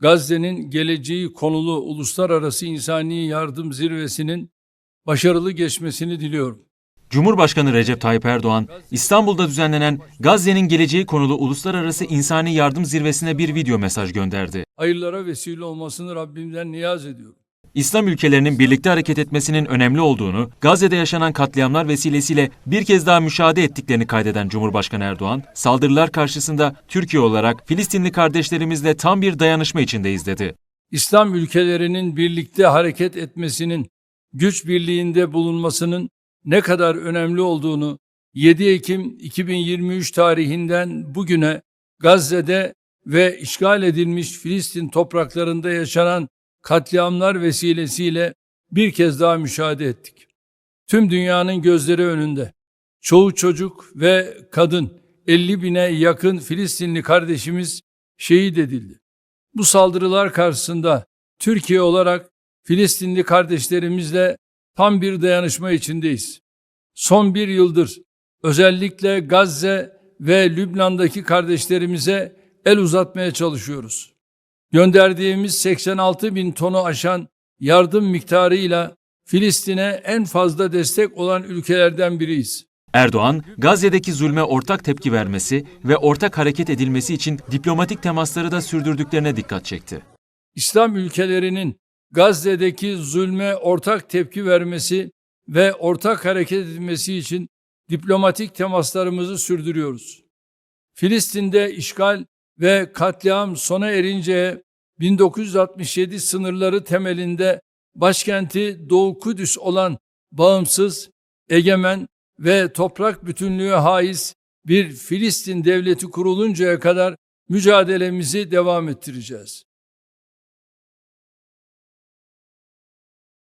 Gazze'nin geleceği konulu uluslararası insani yardım zirvesinin başarılı geçmesini diliyorum. Cumhurbaşkanı Recep Tayyip Erdoğan, İstanbul'da düzenlenen Gazze'nin geleceği konulu uluslararası insani yardım zirvesine bir video mesaj gönderdi. Hayırlara vesile olmasını Rabbimden niyaz ediyorum. İslam ülkelerinin birlikte hareket etmesinin önemli olduğunu, Gazze'de yaşanan katliamlar vesilesiyle bir kez daha müşahede ettiklerini kaydeden Cumhurbaşkanı Erdoğan, saldırılar karşısında Türkiye olarak Filistinli kardeşlerimizle tam bir dayanışma içindeyiz dedi. İslam ülkelerinin birlikte hareket etmesinin, güç birliğinde bulunmasının ne kadar önemli olduğunu 7 Ekim 2023 tarihinden bugüne Gazze'de ve işgal edilmiş Filistin topraklarında yaşanan katliamlar vesilesiyle bir kez daha müşahede ettik. Tüm dünyanın gözleri önünde. Çoğu çocuk ve kadın 50 bine yakın Filistinli kardeşimiz şehit edildi. Bu saldırılar karşısında Türkiye olarak Filistinli kardeşlerimizle tam bir dayanışma içindeyiz. Son bir yıldır özellikle Gazze ve Lübnan'daki kardeşlerimize el uzatmaya çalışıyoruz. Gönderdiğimiz 86 bin tonu aşan yardım miktarıyla Filistin'e en fazla destek olan ülkelerden biriyiz. Erdoğan, Gazze'deki zulme ortak tepki vermesi ve ortak hareket edilmesi için diplomatik temasları da sürdürdüklerine dikkat çekti. İslam ülkelerinin Gazze'deki zulme ortak tepki vermesi ve ortak hareket edilmesi için diplomatik temaslarımızı sürdürüyoruz. Filistin'de işgal ve katliam sona erince 1967 sınırları temelinde başkenti Doğu Kudüs olan bağımsız, egemen ve toprak bütünlüğü haiz bir Filistin devleti kuruluncaya kadar mücadelemizi devam ettireceğiz.